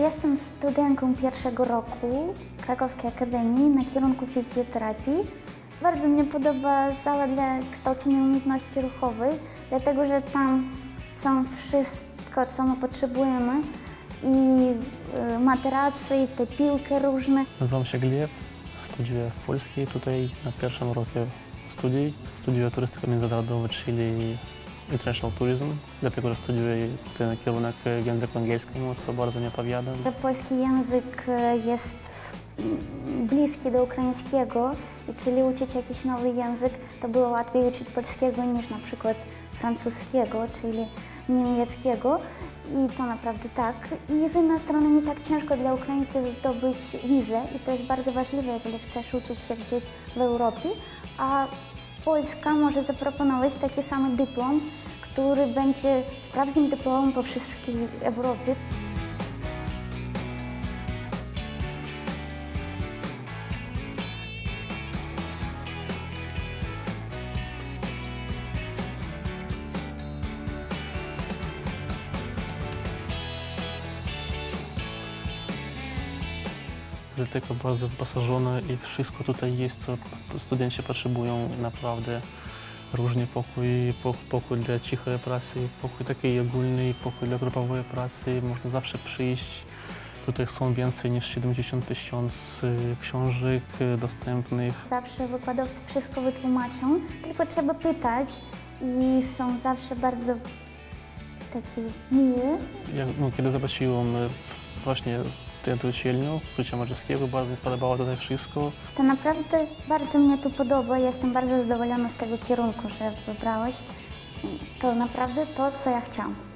Jestem studentką pierwszego roku Krakowskiej Akademii na kierunku fizjoterapii. Bardzo mnie podoba sala dla kształcenia umiejętności ruchowych, dlatego że tam są wszystko, co my potrzebujemy i y, materacje, i te piłki różne. Nazywam się Gleb, studiuję w Polsce tutaj na pierwszym roku studiów. Studiuję turystykę międzynarodową, czyli International Tourism, dlatego że studiuję ten kierunek w języku angielskim, co bardzo nie powiadam. Że polski język e, jest bliski do ukraińskiego i czyli uczyć jakiś nowy język, to było łatwiej uczyć polskiego niż na przykład francuskiego, czyli niemieckiego i to naprawdę tak. I z jednej strony nie tak ciężko dla Ukraińców zdobyć wizę i to jest bardzo ważliwe, jeżeli chcesz uczyć się gdzieś w Europie, a Polska może zaproponować taki sam dyplom, który będzie sprawnym dyplomem po wszystkiej Europie. Biblioteka bardzo wyposażona i wszystko tutaj jest, co studenci potrzebują naprawdę. Różny pokój, po- pokój dla cichej pracy, pokój takiej ogólnej, pokój dla grupowej pracy. Można zawsze przyjść. Tutaj są więcej niż 70 tysięcy książek dostępnych. Zawsze wykładowcy wszystko wytłumaczą, tylko trzeba pytać i są zawsze bardzo taki miły. Ja, no, kiedy zobaczyłem y, właśnie tę uczelnię Krucia Marzewskiego, bardzo mi spodobało tutaj wszystko. To naprawdę bardzo mnie tu podoba. Jestem bardzo zadowolona z tego kierunku, że wybrałeś. To naprawdę to, co ja chciałam.